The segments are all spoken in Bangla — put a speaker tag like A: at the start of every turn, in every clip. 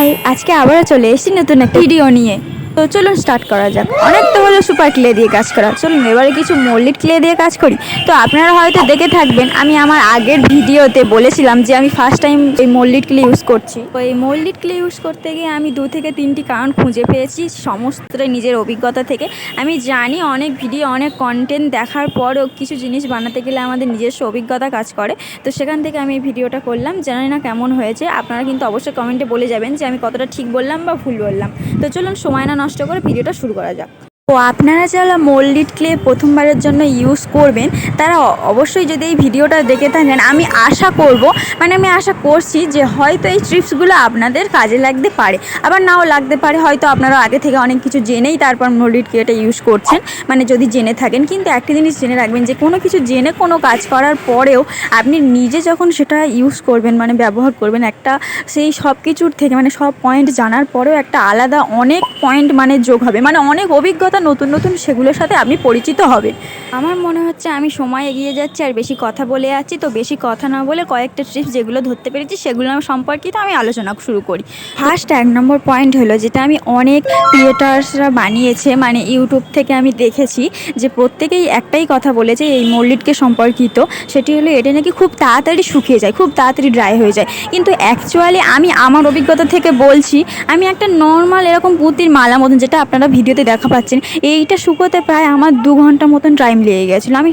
A: হাই আজকে আবারও চলে এসেছি নতুন একটা ভিডিও নিয়ে। তো চলুন স্টার্ট করা যাক। অনেক তো হলো সুপার ক্লে দিয়ে কাজ করা। চলুন, এবারে কিছু মল্লিট ক্লে দিয়ে কাজ করি। তো আপনারা হয়তো দেখে থাকবেন, আমি আমার আগের ভিডিওতে বলেছিলাম যে আমি ফার্স্ট টাইম এই মল্লিট ক্লে ইউজ করছি। তো এই মল্লিট ক্লে ইউজ করতে গিয়ে আমি দু থেকে তিনটি কারণ খুঁজে পেয়েছি সমস্তটাই নিজের অভিজ্ঞতা থেকে। আমি জানি অনেক ভিডিও অনেক কন্টেন্ট দেখার পরও কিছু জিনিস বানাতে গেলে আমাদের নিজস্ব অভিজ্ঞতা কাজ করে। তো সেখান থেকে আমি এই ভিডিওটা করলাম। জানি না কেমন হয়েছে। আপনারা কিন্তু অবশ্যই কমেন্টে বলে যাবেন যে আমি কতটা ঠিক বললাম বা ভুল বললাম। তো চলুন, সময় না নষ্ট করে ভিডিওটা শুরু করা যাক। তো আপনারা যারা মোল্ডিড ক্লে প্রথমবারের জন্য ইউজ করবেন, তারা অবশ্যই যদি এই ভিডিওটা দেখে থাকেন, আমি আশা করব মানে আমি আশা করছি যে হয়তো এই ট্রিপসগুলো আপনাদের কাজে লাগতে পারে। আবার নাও লাগতে পারে, হয়তো আপনারা আগে থেকে অনেক কিছু জেনেই তারপর মোল্ডিড ক্লেটা ইউজ করছেন। মানে যদি জেনে থাকেন, কিন্তু একটা জিনিস জেনে রাখবেন যে কোনো কিছু জেনে কোনো কাজ করার পরেও আপনি নিজে যখন সেটা ইউজ করবেন মানে ব্যবহার করবেন, একটা সেই সব কিছুর থেকে মানে সব পয়েন্ট জানার পরেও একটা আলাদা অনেক পয়েন্ট মানে যোগ হবে। মানে অনেক অভিজ্ঞতা নতুন নতুন সেগুলোর সাথে আপনি পরিচিত হবেন। আমার মনে হচ্ছে আমি সময় এগিয়ে যাচ্ছি আর বেশি কথা বলে যাচ্ছি তো বেশি কথা না বলে কয়েকটা ট্রিপস যেগুলো ধরতে পেরেছি সেগুলো সম্পর্কিত আমি আলোচনা শুরু করি। ফার্স্ট এক নম্বর পয়েন্ট হলো যেটা আমি অনেক ক্রিয়েটার্সরা বানিয়েছে মানে ইউটিউব থেকে আমি দেখেছি যে প্রত্যেকেই একটাই কথা বলেছে এই মল্লিটকে সম্পর্কিত, সেটি হলো এটা নাকি খুব তাড়াতাড়ি শুকিয়ে যায়, খুব তাড়াতাড়ি ড্রাই হয়ে যায়। কিন্তু অ্যাকচুয়ালি আমি আমার অভিজ্ঞতা থেকে বলছি, আমি একটা নর্মাল এরকম পুঁতির মালা মতন যেটা আপনারা ভিডিওতে দেখা পাচ্ছেন এইটা শুকোতে প্রায় আমার দু ঘণ্টা মতন টাইম লেগে গেছিল। আমি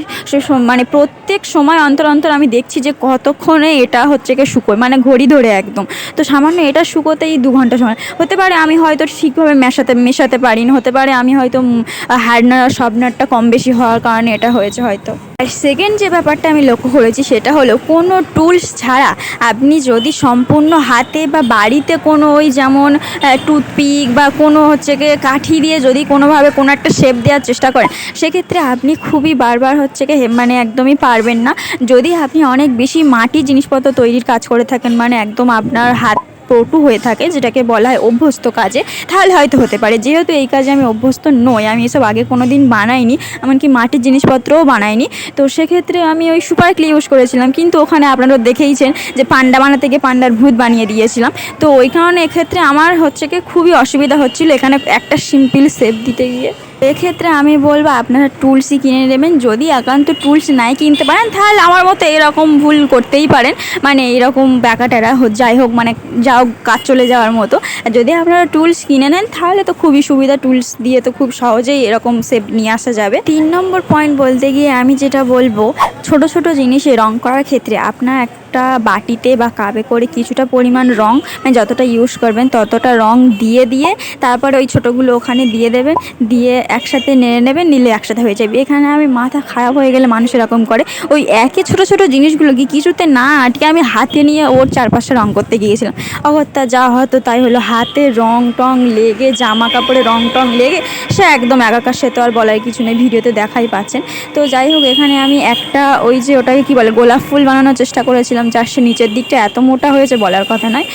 A: মানে প্রত্যেক সময় অন্তর অন্তর আমি দেখছি যে কতক্ষণে এটা হচ্ছে কি শুকোয় মানে ঘড়ি ধরে একদম। তো সামান্য এটা শুকোতেই দু ঘণ্টা সময়। হতে পারে আমি হয়তো ঠিকভাবে মেশাতে মেশাতে পারি না হতে পারে আমি হয়তো হার্ডনার আর সবনারটা কম বেশি হওয়ার কারণে এটা হয়েছে হয়তো। আর সেকেন্ড যে ব্যাপারটা আমি লক্ষ্য করেছি সেটা হলো কোনো টুলস ছাড়া আপনি যদি সম্পূর্ণ হাতে বা বাড়িতে কোনো ওই যেমন টুথপিক বা কোনো হচ্ছে গিয়ে কাঠি দিয়ে যদি কোনোভাবে কোনো একটা শেপ দেওয়ার চেষ্টা করেন, সেক্ষেত্রে আপনি খুবই বারবার হচ্ছে কি মানে একদমই পারবেন না। যদি আপনি অনেক বেশি মাটি জিনিসপত্র তৈরির কাজ করে থাকেন মানে একদম আপনার হাত পটু হয়ে থাকে, যেটাকে বলা হয় অভ্যস্ত কাজে। তাহলে হয়তো হতে পারে, যেহেতু এই কাজে আমি অভ্যস্ত নই, আমি এসব আগে কোনো দিন বানাইনি, এমনকি মাটির জিনিসপত্রও বানাইনি। তো সেক্ষেত্রে আমি ওই সুপার ক্লে ইউজ করেছিলাম, কিন্তু ওখানে আপনারা দেখেইছেন যে পান্ডা বানাতে গিয়ে পান্ডার ভূত বানিয়ে দিয়েছিলাম। তো ওই কারণে এক্ষেত্রে আমার হচ্ছে কি খুবই অসুবিধা হচ্ছিল, এখানে একটা সিম্পল শেপ দিতে গিয়ে। এক্ষেত্রে আমি বলব, আপনারা টুলসই কিনে নেবেন, যদি একান্ত টুলস নাই কিনতে পারেন, তাহলে আমার মতো এরকম ভুল করতেই পারেন। মানে এরকম ব্যাকাটেরা যাই হোক মানে যাও কাজ চলে যাওয়ার মতো। যদি আপনারা টুলস কিনে নেন, তাহলে তো খুবই সুবিধা। টুলস দিয়ে তো খুব সহজেই এরকম সেপ নিয়ে আসা যাবে। তিন নম্বর পয়েন্ট বলতে গিয়ে আমি যেটা বলব, ছোট ছোট জিনিসে রং করার ক্ষেত্রে আপনার একটা বাটিতে বা কাপে করে কিছুটা পরিমাণ রং মানে যতটা ইউজ করবেন, ততটা রং দিয়ে দিয়ে তারপরে ওই ছোটোগুলো ওখানে দিয়ে দেবেন। দিয়ে একসাথে নেড়ে নেবেন, নিলে একসাথে হয়ে যাবে। এখানে আমি মাথা খারাপ হয়ে গেলে মানুষ এরকম করে। ওই একই ছোট ছোট জিনিসগুলো কি কিছুতে না আটকে আমি হাতে নিয়ে ওর চারপাশে রং করতে গিয়েছিলাম। অগত্যা যা হতো তাই হলো। হাতে রং টং লেগে, জামা কাপড়ে রং টং লেগে, সে একদম একাকার সে তো আর বলার কিছু নেই, ভিডিওতে দেখাই পাচ্ছেন। তো যাই হোক, এখানে আমি একটা ওই যে ওটাকে কি বলে, গোলাপ ফুল বানানোর চেষ্টা করেছিলাম, যার সে নিচের দিকটা এত মোটা হয়েছে বলার কথা নয়।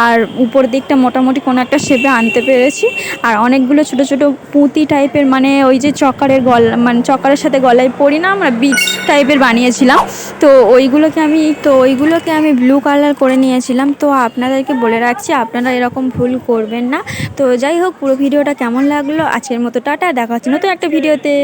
A: আর উপর দিকটা মোটামুটি কোনো একটা শেপে আনতে পেরেছি। আর অনেকগুলো ছোট ছোট পুঁতি টাইপের মানে ওই যে চকারের গলা মানে চকারের সাথে গলায় পরি না, আমরা বিচ টাইপের বানিয়েছিলাম। তো ওইগুলোকে আমি, তো ওইগুলোকে আমি ব্লু কালার করে নিয়েছিলাম। তো আপনাদেরকে বলে রাখছি, আপনারা এরকম ভুল করবেন না। তো যাই হোক, পুরো ভিডিওটা কেমন লাগল? আজকের মতো টাটা, দেখা হচ্ছে নতুন একটা ভিডিওতে।